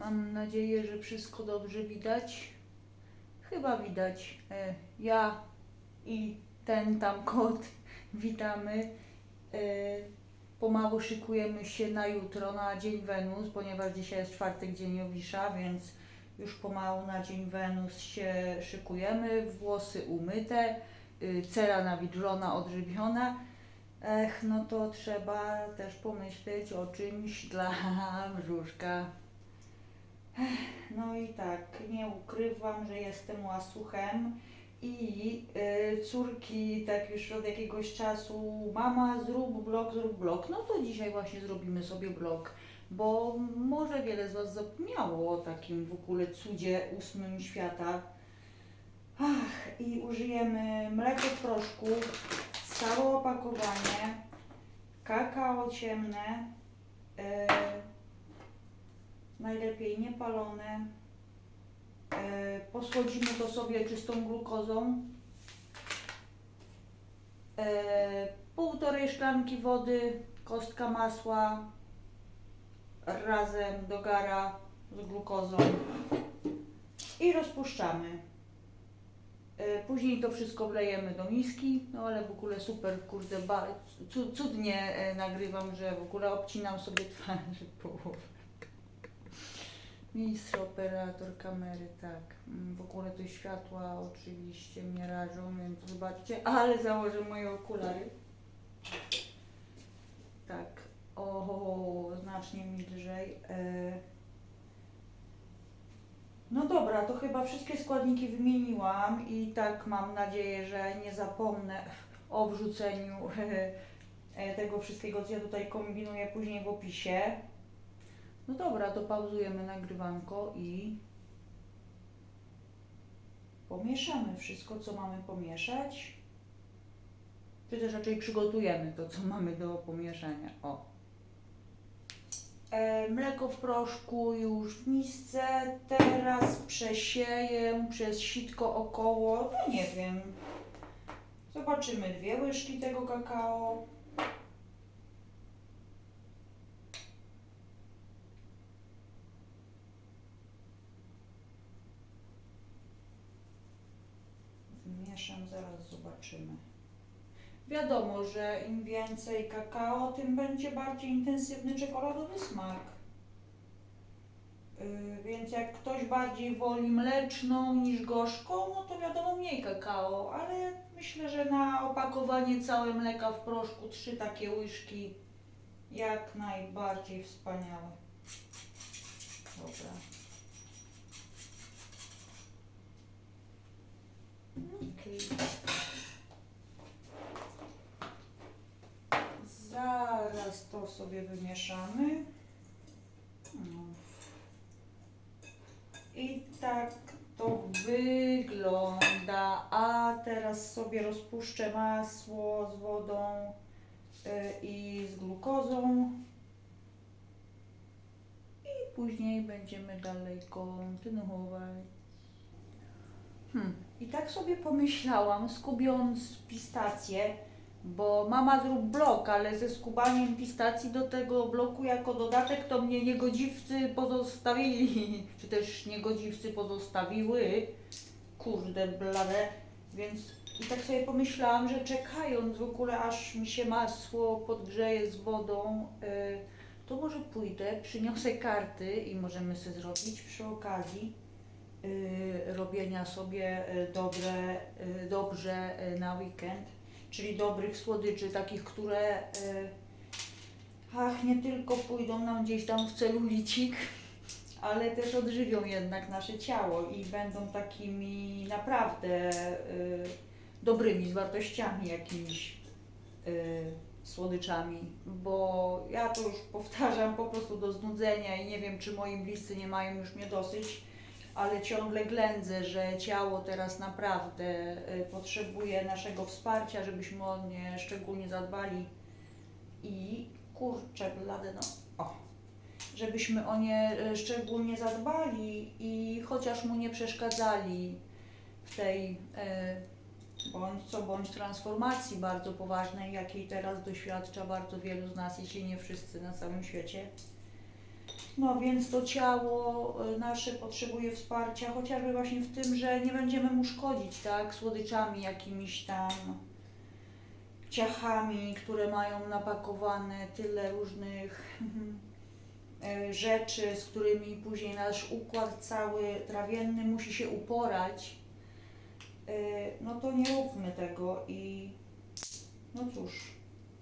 Mam nadzieję, że wszystko dobrze widać. Chyba widać. E, Ja i ten tam kot witamy. E, Pomału szykujemy się na jutro, na Dzień Wenus, ponieważ dzisiaj jest czwartek, Dzień Jowisza, więc już pomału na Dzień Wenus się szykujemy. Włosy umyte, y, cera nawidrzona, odżywiona. Ech, no to trzeba też pomyśleć o czymś dla brzuszka. No i tak, nie ukrywam, że jestem łasuchem i y, córki tak już od jakiegoś czasu mama zrób blog, zrób blog. No to dzisiaj właśnie zrobimy sobie blog, bo może wiele z Was zapomniało o takim w ogóle cudzie ósmym świata. Ach, i użyjemy mleko w proszku, całe opakowanie, kakao ciemne, e, najlepiej niepalone. E, posłodzimy to sobie czystą glukozą. E, półtorej szklanki wody, kostka masła razem do gara z glukozą i rozpuszczamy. E, Później to wszystko wlejemy do miski, no ale w ogóle super, kurde, ba, cu- cudnie nagrywam, że w ogóle obcinam sobie twarz połowę. Mistrz, operator kamery, tak. Mm, W ogóle te światła oczywiście mnie rażą, więc zobaczcie, ale założę moje okulary. Tak, o, znacznie mi lżej. E, no dobra, to chyba wszystkie składniki wymieniłam i tak mam nadzieję, że nie zapomnę o wrzuceniu e, tego wszystkiego, co ja tutaj kombinuję później w opisie. No dobra, to pauzujemy nagrywanko i pomieszamy wszystko, co mamy pomieszać. Czy też raczej przygotujemy to, co mamy do pomieszania. O. E, mleko w proszku już w misce. Teraz przesieję przez sitko około, no nie wiem. Zobaczymy dwie łyżki tego kakao. Zaraz zobaczymy. Wiadomo, że im więcej kakao, tym będzie bardziej intensywny czekoladowy smak. Yy, więc jak ktoś bardziej woli mleczną niż gorzką, no to wiadomo mniej kakao, ale myślę, że na opakowanie całe mleka w proszku trzy takie łyżki jak najbardziej wspaniałe. Dobra. Zaraz to sobie wymieszamy. I tak to wygląda. A teraz sobie rozpuszczę masło z wodą y, i z glukozą. I później będziemy dalej kontynuować. Hmm. I tak sobie pomyślałam, skubiąc pistacje, bo mama zrób blok, ale ze skubaniem pistacji do tego bloku jako dodatek to mnie niegodziwcy pozostawili, czy też niegodziwcy pozostawiły. Kurde blade. Więc i tak sobie pomyślałam, że czekając w ogóle aż mi się masło podgrzeje z wodą, y, to może pójdę, przyniosę karty i możemy sobie zrobić przy okazji robienia sobie y, dobre, y, dobrze y, na weekend, czyli dobrych słodyczy, takich, które y, ach, nie tylko pójdą nam gdzieś tam w celulicik, ale też odżywią jednak nasze ciało i będą takimi naprawdę y, dobrymi, z wartościami jakimiś y, słodyczami, bo ja to już powtarzam po prostu do znudzenia i nie wiem, czy moi bliscy nie mają już mnie dosyć, ale ciągle ględzę, że ciało teraz naprawdę y, potrzebuje naszego wsparcia, żebyśmy o nie szczególnie zadbali. I kurczę blade, no. O, żebyśmy o nie y, szczególnie zadbali i chociaż mu nie przeszkadzali w tej y, bądź co bądź transformacji bardzo poważnej, jakiej teraz doświadcza bardzo wielu z nas, jeśli nie wszyscy na całym świecie. No więc to ciało y, nasze potrzebuje wsparcia, chociażby właśnie w tym, że nie będziemy mu szkodzić, tak, słodyczami jakimiś tam, ciachami, które mają napakowane tyle różnych y, rzeczy, z którymi później nasz układ cały trawienny musi się uporać. Y, No to nie róbmy tego i no cóż,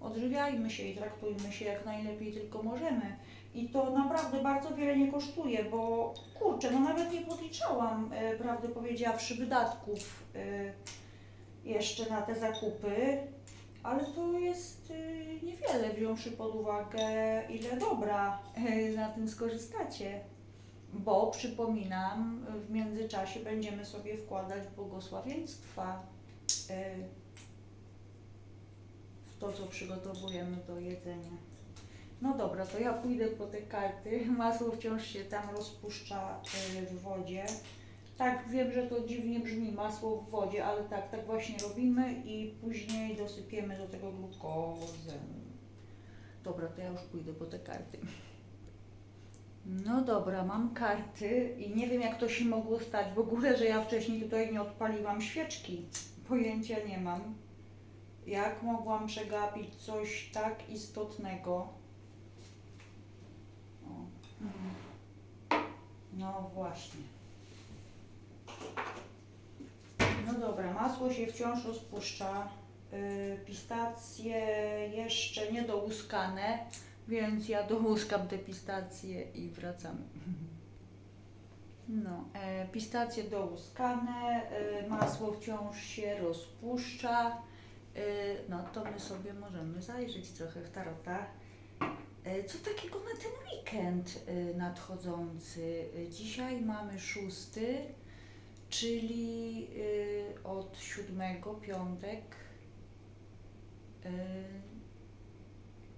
odżywiajmy się i traktujmy się jak najlepiej tylko możemy. I to naprawdę bardzo wiele nie kosztuje, bo kurczę, no nawet nie podliczałam, e, prawdę powiedziawszy, wydatków e, jeszcze na te zakupy, ale to jest e, niewiele, wziąwszy pod uwagę, ile dobra e, na tym skorzystacie. Bo przypominam, w międzyczasie będziemy sobie wkładać błogosławieństwa e, w to, co przygotowujemy do jedzenia. No dobra, to ja pójdę po te karty. Masło wciąż się tam rozpuszcza y, w wodzie. Tak, wiem, że to dziwnie brzmi, masło w wodzie, ale tak, tak właśnie robimy i później dosypiemy do tego glukozę. Dobra, to ja już pójdę po te karty. No dobra, mam karty i nie wiem jak to się mogło stać w ogóle, że ja wcześniej tutaj nie odpaliłam świeczki. Pojęcia nie mam. Jak mogłam przegapić coś tak istotnego? No właśnie. No dobra, masło się wciąż rozpuszcza. Yy, pistacje jeszcze nie dołuskane, więc ja dołuskam te pistacje i wracamy. No, e, pistacje dołuskane, e, masło wciąż się rozpuszcza. E, no to my sobie możemy zajrzeć trochę w tarota. E, Co takiego na ten weekend e, nadchodzący? E, Dzisiaj mamy szósty, czyli od siódmego, piątek,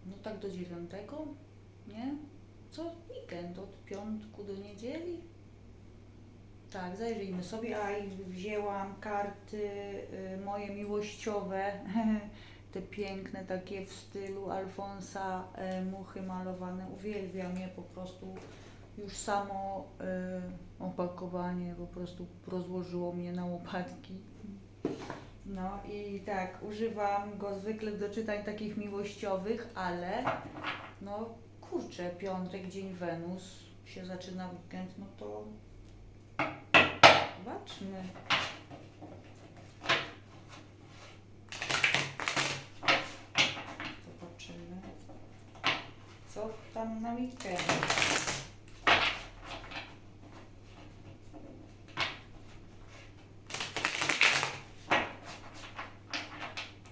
no tak do dziewiątego, nie? Co weekend, od piątku do niedzieli? Tak, zajrzyjmy sobie, a wzięłam karty moje miłościowe, te piękne takie w stylu Alfonsa y, Muchy malowane. Uwielbiam je po prostu. Już samo y, opakowanie po prostu rozłożyło mnie na łopatki. No i tak, używam go zwykle do czytań takich miłościowych, ale no kurczę, piątek, dzień Wenus, się zaczyna weekend, no to Zobaczmy. Zobaczymy. Co tam na weekend?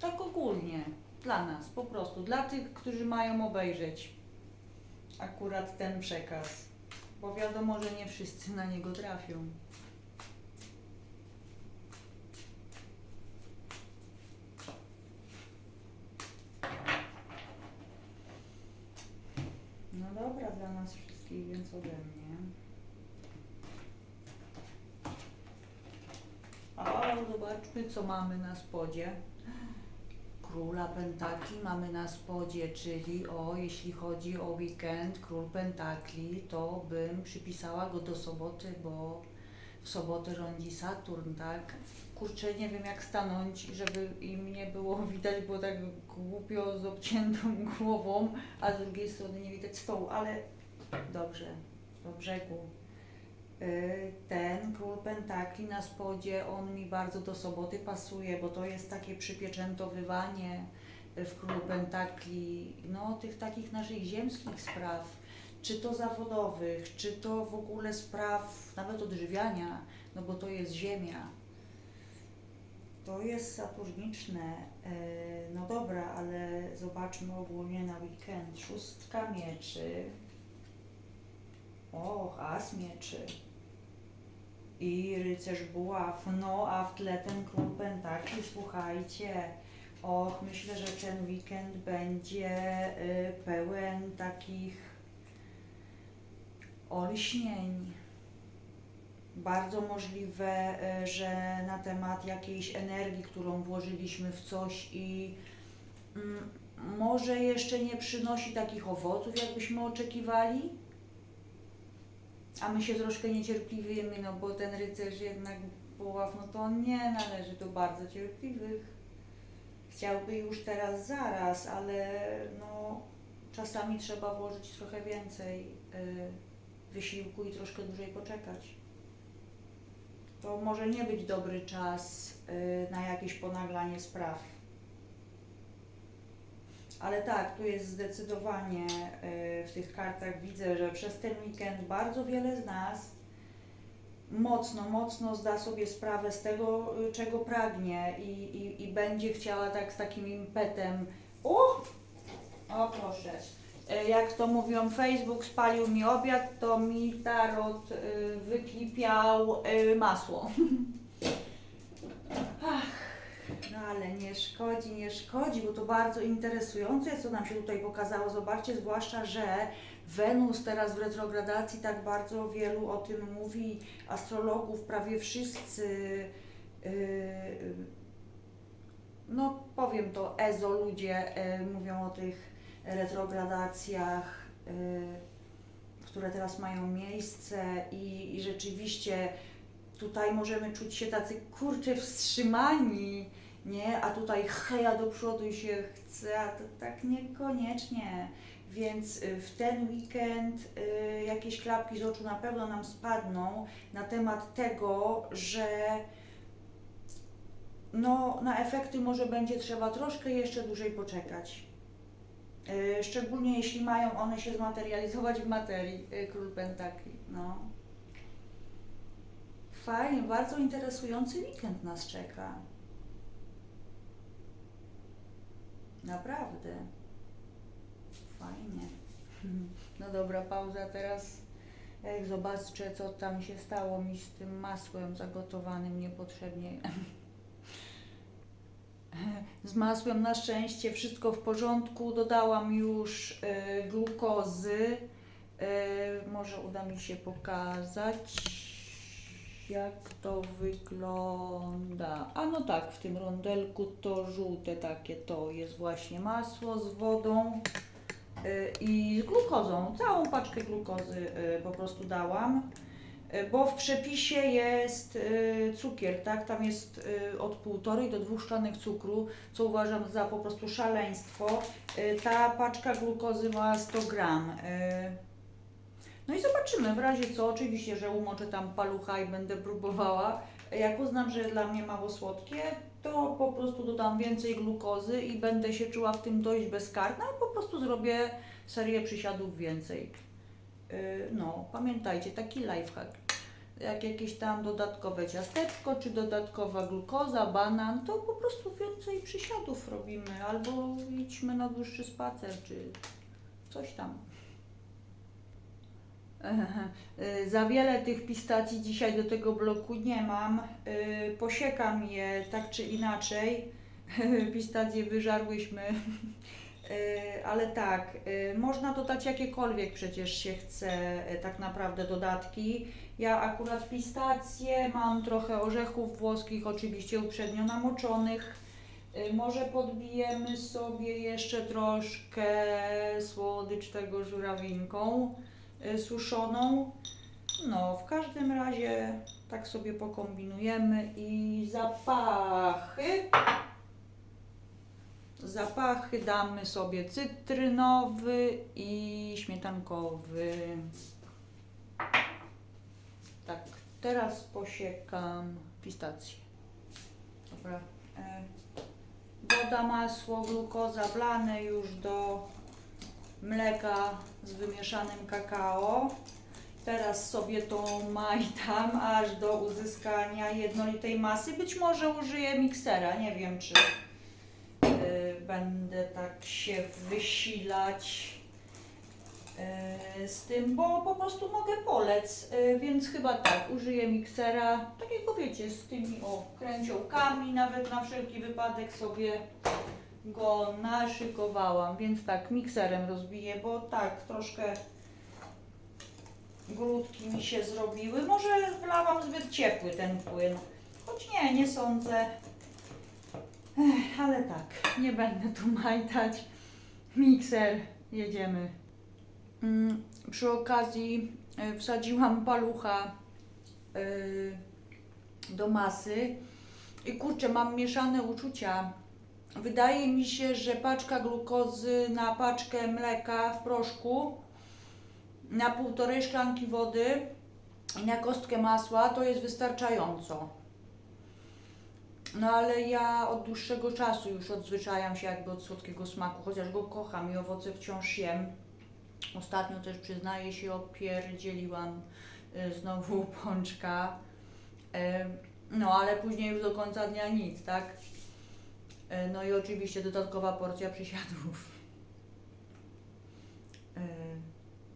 Tak ogólnie, dla nas, po prostu, dla tych, którzy mają obejrzeć akurat ten przekaz. Bo wiadomo, że nie wszyscy na niego trafią. No dobra, dla nas ode mnie. O, zobaczmy, co mamy na spodzie. Króla Pentakli mamy na spodzie, czyli o, jeśli chodzi o weekend, Król Pentakli, to bym przypisała go do soboty, bo w sobotę rządzi Saturn, tak? Kurczę, nie wiem jak stanąć, żeby im nie było widać, bo tak głupio z obciętą głową, a z drugiej strony nie widać stołu, ale dobrze, do brzegu. Y, Ten król pentakli na spodzie, on mi bardzo do soboty pasuje, bo to jest takie przypieczętowywanie w królu pentakli, no tych takich naszych ziemskich spraw, czy to zawodowych, czy to w ogóle spraw nawet odżywiania, no bo to jest ziemia. To jest saturniczne. E, No dobra, ale zobaczmy ogólnie na weekend. Szóstka mieczy. Och, as mieczy. I rycerz buław. No, a w tle ten król pentakli, słuchajcie. Och, myślę, że ten weekend będzie y, pełen takich olśnień. Bardzo możliwe, y, że na temat jakiejś energii, którą włożyliśmy w coś i mm, może jeszcze nie przynosi takich owoców, jakbyśmy oczekiwali. A my się troszkę niecierpliwimy, no bo ten rycerz jednak buław, no to on nie należy do bardzo cierpliwych. Chciałby już teraz zaraz, ale no czasami trzeba włożyć trochę więcej y, wysiłku i troszkę dłużej poczekać. To może nie być dobry czas y, na jakieś ponaglanie spraw. Ale tak, tu jest zdecydowanie y, w tych kartach widzę, że przez ten weekend bardzo wiele z nas mocno, mocno zda sobie sprawę z tego, y, czego pragnie i, i, i będzie chciała tak z takim impetem. O! O proszę. Y, Jak to mówią, Facebook spalił mi obiad, to mi tarot y, wyklipiał masło. Ale nie szkodzi, nie szkodzi, bo to bardzo interesujące, co nam się tutaj pokazało. Zobaczcie, zwłaszcza, że Wenus teraz w retrogradacji tak bardzo wielu o tym mówi, astrologów, prawie wszyscy, yy, no powiem to, ezo ludzie yy, mówią o tych retrogradacjach, yy, które teraz mają miejsce i, i rzeczywiście tutaj możemy czuć się tacy kurcze wstrzymani, nie? A tutaj heja do przodu się chce, a to tak niekoniecznie. Więc y, w ten weekend y, jakieś klapki z oczu na pewno nam spadną na temat tego, że no, na efekty może będzie trzeba troszkę jeszcze dłużej poczekać. Y, Szczególnie jeśli mają one się zmaterializować w materii, y, król pentakli. No. Fajnie, bardzo interesujący weekend nas czeka. Naprawdę. Fajnie. No dobra, pauza teraz. Jak zobaczę, co tam się stało mi z tym masłem zagotowanym niepotrzebnie. Z masłem na szczęście wszystko w porządku. Dodałam już y, glukozy. Y, może uda mi się pokazać, jak to wygląda. A no tak, w tym rondelku to żółte takie to jest właśnie masło z wodą y, i z glukozą. Całą paczkę glukozy y, po prostu dałam. Y, Bo w przepisie jest cukier, tak? Tam jest od półtorej do dwóch szklanek cukru, co uważam za po prostu szaleństwo. Ta paczka glukozy ma 100 gram. Y. No i zobaczymy, w razie co, oczywiście, że umoczę tam palucha i będę próbowała. Jak uznam, że dla mnie mało słodkie, to po prostu dodam więcej glukozy i będę się czuła w tym dość bezkarna, po prostu zrobię serię przysiadów więcej. Yy, No, pamiętajcie, taki lifehack. Jak jakieś tam dodatkowe ciasteczko, czy dodatkowa glukoza, banan, to po prostu więcej przysiadów robimy, albo idźmy na dłuższy spacer, czy coś tam. Y, Za wiele tych pistacji dzisiaj do tego bloku nie mam. Y, Posiekam je tak czy inaczej. Pistacje wyżarłyśmy. Y, Ale tak, można dodać jakiekolwiek przecież się chce tak naprawdę dodatki. Ja akurat pistacje, mam trochę orzechów włoskich, oczywiście uprzednio namoczonych. Może podbijemy sobie jeszcze troszkę słodycz tego żurawinką suszoną. No, w każdym razie tak sobie pokombinujemy i zapachy. Zapachy damy sobie cytrynowy i śmietankowy. Tak, teraz posiekam pistację. Dobra. E, woda, masło, glukoza wlane już do mleka z wymieszanym kakao. Teraz sobie to majtam aż do uzyskania jednolitej masy. Być może użyję miksera, nie wiem czy y, będę tak się wysilać y, z tym, bo po prostu mogę polec, y, więc chyba tak, użyję miksera, takiego wiecie, z tymi o kręciołkami, nawet na wszelki wypadek sobie go naszykowałam, więc tak, mikserem rozbiję, bo tak, troszkę grudki mi się zrobiły. Może wlałam zbyt ciepły ten płyn, choć nie, nie sądzę. Ech, ale tak, nie będę tu majtać. Mikser, jedziemy. Mm, przy okazji e, wsadziłam palucha e, do masy i kurczę, mam mieszane uczucia. Wydaje mi się, że paczka glukozy na paczkę mleka w proszku, na półtorej szklanki wody i na kostkę masła to jest wystarczająco. No ale ja od dłuższego czasu już odzwyczajam się jakby od słodkiego smaku, chociaż go kocham i owoce wciąż jem. Ostatnio też przyznaję się, opierdzieliłam y, znowu pączka. Y, No ale później już do końca dnia nic, tak? Y, No i oczywiście dodatkowa porcja przysiadów. Y,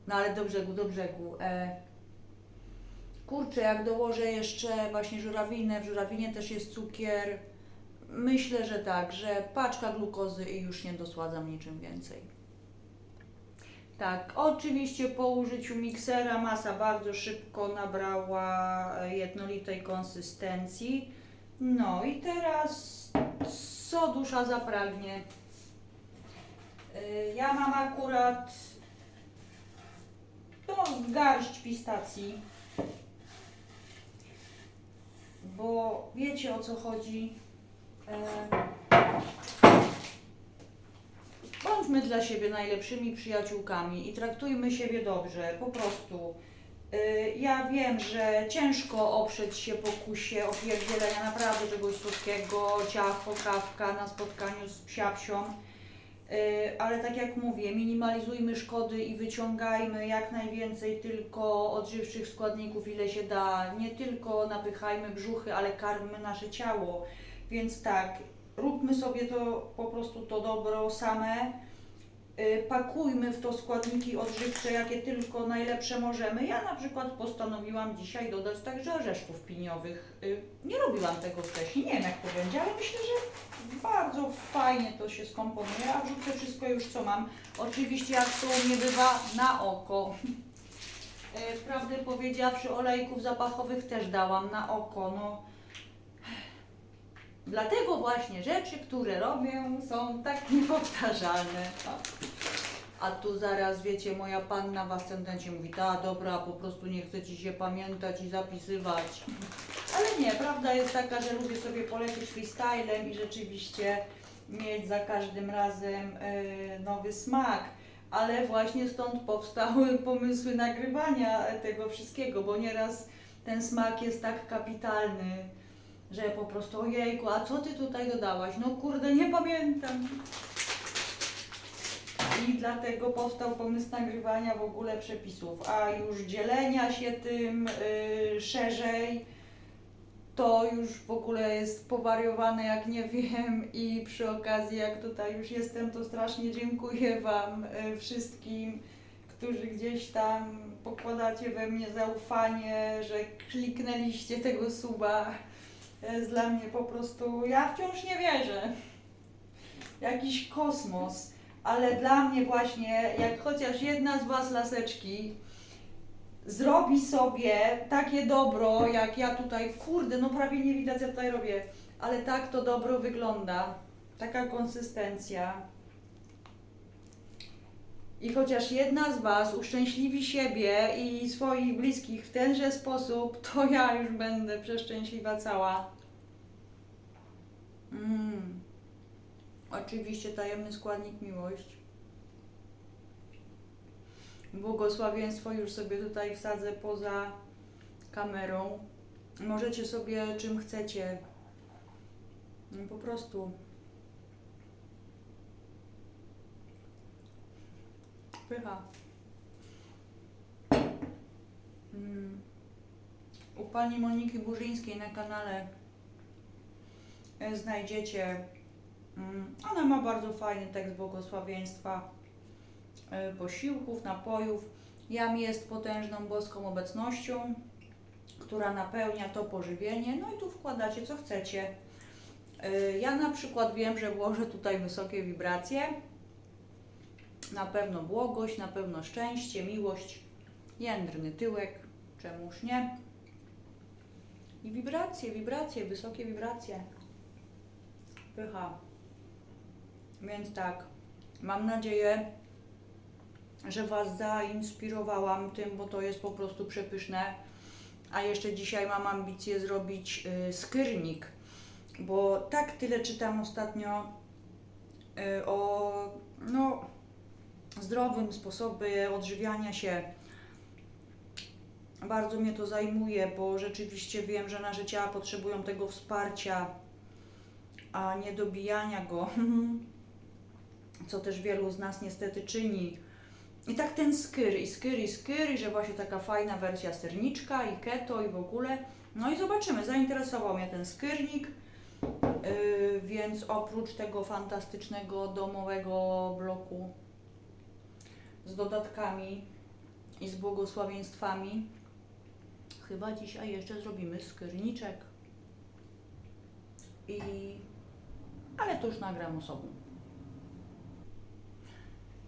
No ale do brzegu, do brzegu. E, Kurczę, jak dołożę jeszcze właśnie żurawinę, w żurawinie też jest cukier. Myślę, że tak, że paczka glukozy i już nie dosładzam niczym więcej. Tak, oczywiście po użyciu miksera masa bardzo szybko nabrała e, jednolitej konsystencji. No i teraz co dusza zapragnie. Y, Ja mam akurat no, garść pistacji bo wiecie o co chodzi. E, Bądźmy dla siebie najlepszymi przyjaciółkami i traktujmy siebie dobrze, po prostu. E, Ja wiem, że ciężko oprzeć się pokusie opierdzielenia naprawdę czegoś słodkiego, ciacho, kawka na spotkaniu z psiapsią. E, Ale tak jak mówię, minimalizujmy szkody i wyciągajmy jak najwięcej tylko odżywczych składników, ile się da. Nie tylko napychajmy brzuchy, ale karmmy nasze ciało. Więc tak, róbmy sobie to po prostu to dobro same. Y, Pakujmy w to składniki odżywcze, jakie tylko najlepsze możemy. Ja na przykład postanowiłam dzisiaj dodać także orzeszków piniowych. Y, Nie robiłam tego wcześniej, nie wiem jak to będzie, ale myślę, że bardzo fajnie to się skomponuje, a wrzucę wszystko już co mam. Oczywiście jak to u mnie bywa na oko. E, Prawdę powiedziawszy, olejków zapachowych też dałam na oko. No. Dlatego właśnie rzeczy, które robię, są tak niepowtarzalne. A, tu zaraz, wiecie, moja panna w ascendencie mówi, ta dobra, po prostu nie chce ci się pamiętać i zapisywać. Ale nie, prawda jest taka, że lubię sobie polecieć freestylem i rzeczywiście mieć za każdym razem e, nowy smak. Ale właśnie stąd powstały pomysły nagrywania tego wszystkiego, bo nieraz ten smak jest tak kapitalny, że po prostu ojejku, a co ty tutaj dodałaś? No kurde, nie pamiętam. I dlatego powstał pomysł nagrywania w ogóle przepisów, a już dzielenia się tym y, szerzej to już w ogóle jest powariowane jak nie wiem i przy okazji jak tutaj już jestem to strasznie dziękuję Wam y, wszystkim, którzy gdzieś tam pokładacie we mnie zaufanie, że kliknęliście tego suba. To jest dla mnie po prostu, ja wciąż nie wierzę. Jakiś kosmos. Ale dla mnie właśnie, jak chociaż jedna z Was laseczki zrobi sobie takie dobro, jak ja tutaj, kurde, no prawie nie widać, ja tutaj robię, ale tak to dobro wygląda. Taka konsystencja. I chociaż jedna z Was uszczęśliwi siebie i swoich bliskich w tenże sposób, to ja już będę przeszczęśliwa cała. Mm. Oczywiście tajemny składnik miłość. Błogosławieństwo już sobie tutaj wsadzę poza kamerą. Możecie sobie czym chcecie. No, Po prostu. Pycha. Mm. U pani Moniki Burzyńskiej na kanale znajdziecie. mm, Ona ma bardzo fajny tekst błogosławieństwa e, posiłków, napojów. Jam jest potężną boską obecnością, która napełnia to pożywienie. No i tu wkładacie co chcecie. E, Ja na przykład wiem, że włożę tutaj wysokie wibracje. Na pewno błogość, na pewno szczęście, miłość, jędrny tyłek, czemuż nie. I wibracje, wibracje, wysokie wibracje. Pycha. Więc tak, mam nadzieję, że Was zainspirowałam tym, bo to jest po prostu przepyszne. A jeszcze dzisiaj mam ambicję zrobić y, skyrnik, bo tak tyle czytam ostatnio y, o no, zdrowym sposobie odżywiania się. Bardzo mnie to zajmuje, bo rzeczywiście wiem, że nasze ciała potrzebują tego wsparcia, a nie dobijania go, co też wielu z nas niestety czyni. I tak ten skyr, i skyr, i skyr, i że właśnie taka fajna wersja serniczka, i keto, i w ogóle. No i zobaczymy, zainteresował mnie ten skyrnik, yy, więc oprócz tego fantastycznego domowego bloku z dodatkami i z błogosławieństwami, chyba dzisiaj jeszcze zrobimy skyrniczek. I... ale to już nagram osobą.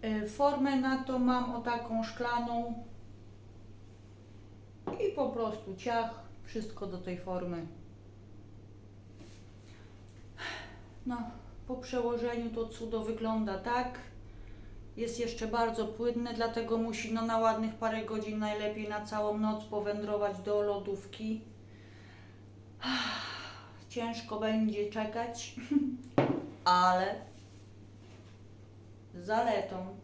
Y, Formę na to mam o taką szklaną i po prostu ciach, wszystko do tej formy. No, po przełożeniu to cudo wygląda tak. Jest jeszcze bardzo płynne, dlatego musi no, na ładnych parę godzin, najlepiej na całą noc powędrować do lodówki. Ciężko będzie czekać, ale zaletą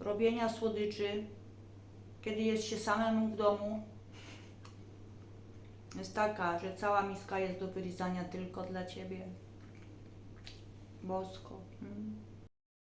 robienia słodyczy, kiedy jest się samemu w domu, jest taka, że cała miska jest do wylizania tylko dla Ciebie. Bosko. Mm.